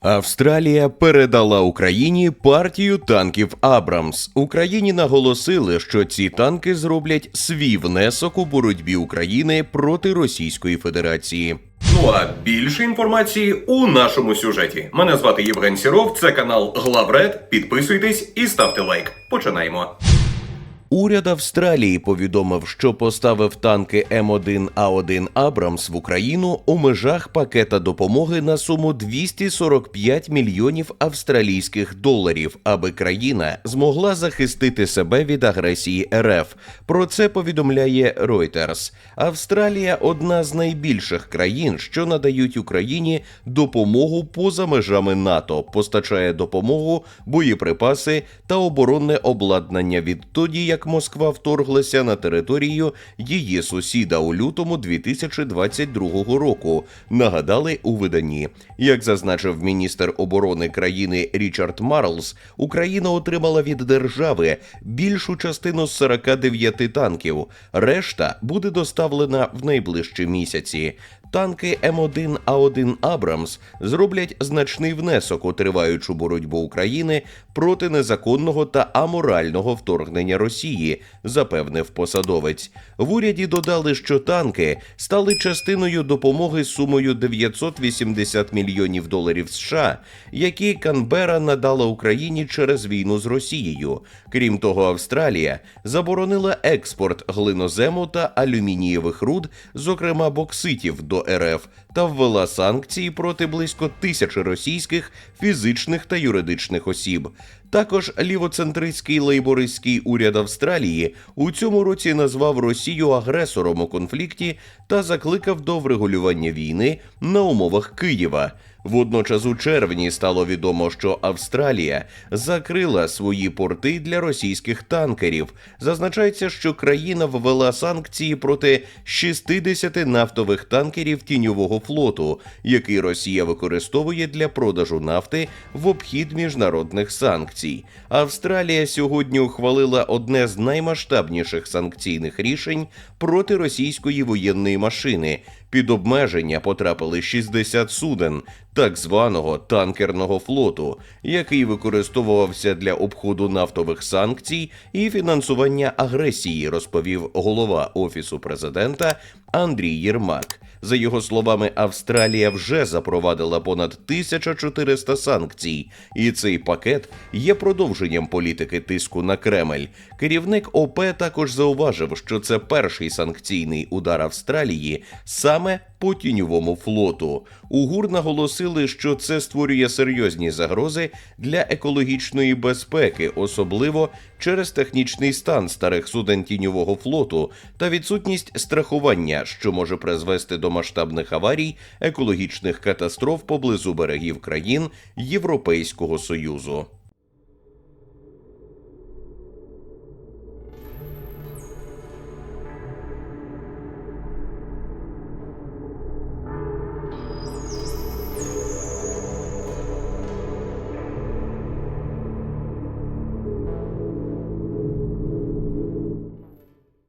Австралія передала Україні партію танків Абрамс. Україні наголосили, що ці танки зроблять свій внесок у боротьбі України проти Російської Федерації. Ну а більше інформації у нашому сюжеті. Мене звати Євген Сіров, це канал Главред. Підписуйтесь і ставте лайк. Починаємо. Уряд Австралії повідомив, що поставив танки М1А1 Абрамс в Україну у межах пакета допомоги на суму 245 мільйонів австралійських доларів, аби країна змогла захистити себе від агресії РФ. Про це повідомляє Reuters. Австралія одна з найбільших країн, що надають Україні допомогу поза межами НАТО, постачає допомогу, боєприпаси та оборонне обладнання відтоді, як Москва вторглася на територію її сусіда у лютому 2022 року. Нагадали у виданні. Як зазначив міністр оборони країни Річард Марлс, Україна отримала від держави більшу частину з 49 танків. Решта буде доставлена в найближчі місяці. Танки М1А1 Абрамс зроблять значний внесок у триваючу боротьбу України проти незаконного та аморального вторгнення Росії, запевнив посадовець. В уряді додали, що танки стали частиною допомоги сумою 980 мільйонів доларів США, які Канбера надала Україні через війну з Росією. Крім того, Австралія заборонила експорт глинозему та алюмінієвих руд, зокрема бокситів, до РФ та ввела санкції проти близько тисячі російських фізичних та юридичних осіб. Також лівоцентристський лейбористський уряд Австралії у цьому році назвав Росію агресором у конфлікті та закликав до врегулювання війни на умовах Києва. Водночас у червні стало відомо, що Австралія закрила свої порти для російських танкерів. Зазначається, що країна ввела санкції проти 60 нафтових танкерів тіньового флоту, який Росія використовує для продажу нафти в обхід міжнародних санкцій. Австралія сьогодні ухвалила одне з наймасштабніших санкційних рішень проти російської воєнної машини. Під обмеження потрапили 60 суден так званого танкерного флоту, який використовувався для обходу нафтових санкцій і фінансування агресії, розповів голова офісу президента Андрій Єрмак. За його словами, Австралія вже запровадила понад 1400 санкцій, і цей пакет є продовженням політики тиску на Кремль. Керівник ОП також зауважив, що це перший санкційний удар Австралії саме по тіньовому флоту. У ГУР наголосили, що це створює серйозні загрози для екологічної безпеки, особливо через технічний стан старих суден тіньового флоту та відсутність страхування, що може призвести до масштабних аварій, екологічних катастроф поблизу берегів країн Європейського союзу.